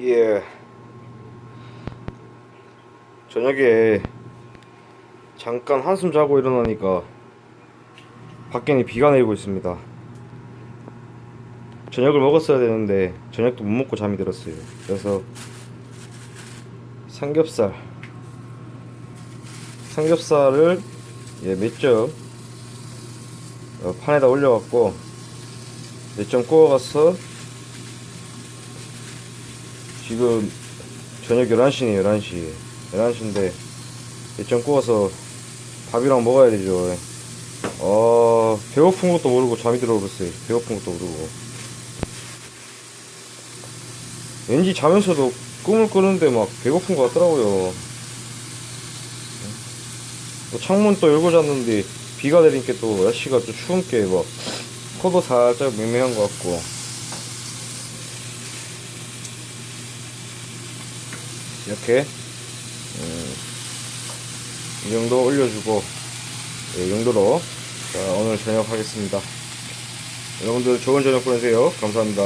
예. 저녁에 잠깐 한숨 자고 일어나니까 밖에는 비가 내리고 있습니다. 저녁을 먹었어야 되는데 저녁도 못 먹고 잠이 들었어요. 그래서 삼겹살 삼겹살을 예, 몇점 어, 판에다 올려갖고 몇 점 구워가서 지금 저녁 11시네요 11시 11시인데 몇점 구워서 밥이랑 먹어야 되죠. 어 배고픈 것도 모르고 잠이 들어버렸어요. 배고픈 것도 모르고. 왠지 자면서도 꿈을 꾸는데 막 배고픈 것 같더라고요. 또 창문 또 열고 잤는데 비가 내리니까 또 날씨가 또 추운 게 막 코도 살짝 맹맹한 것 같고 이렇게 음, 이 정도 올려주고 예, 이 정도로 자, 오늘 저녁 하겠습니다. 여러분들 좋은 저녁 보내세요. 감사합니다